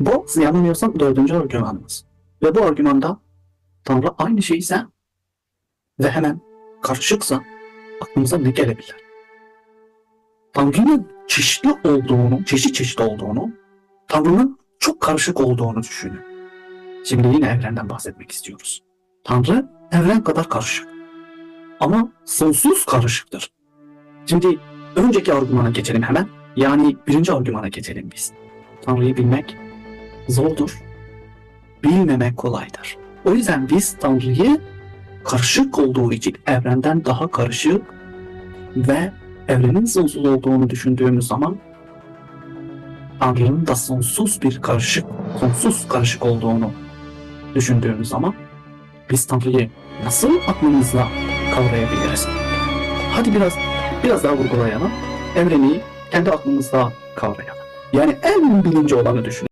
Bu yanılmıyorsam dördüncü argümanımız. Ve bu argümanda Tanrı aynı şeyse ve hemen karışıksa aklımıza ne gelebilir? Tanrı'nın çeşitli olduğunu, çeşit çeşit olduğunu, Tanrı'nın çok karışık olduğunu düşünün. Şimdi yine evrenden bahsetmek istiyoruz. Tanrı evren kadar karışık. Ama sonsuz karışıktır. Şimdi önceki argümana geçelim hemen. Yani birinci argümana geçelim biz. Tanrı'yı bilmek zordur. Bilmemek kolaydır. O yüzden biz Tanrı'yı karışık olduğu için evrenden daha karışık ve evrenin sonsuz olduğunu düşündüğümüz zaman Tanrı'nın da sonsuz bir karışık, sonsuz karışık olduğunu düşündüğümüz zaman biz Tanrı'yı nasıl aklımızla kavrayabiliriz? Hadi biraz biraz daha vurgulayalım. Evreni kendi aklımızda kavrayalım. Yani en bilinci olanı düşünün.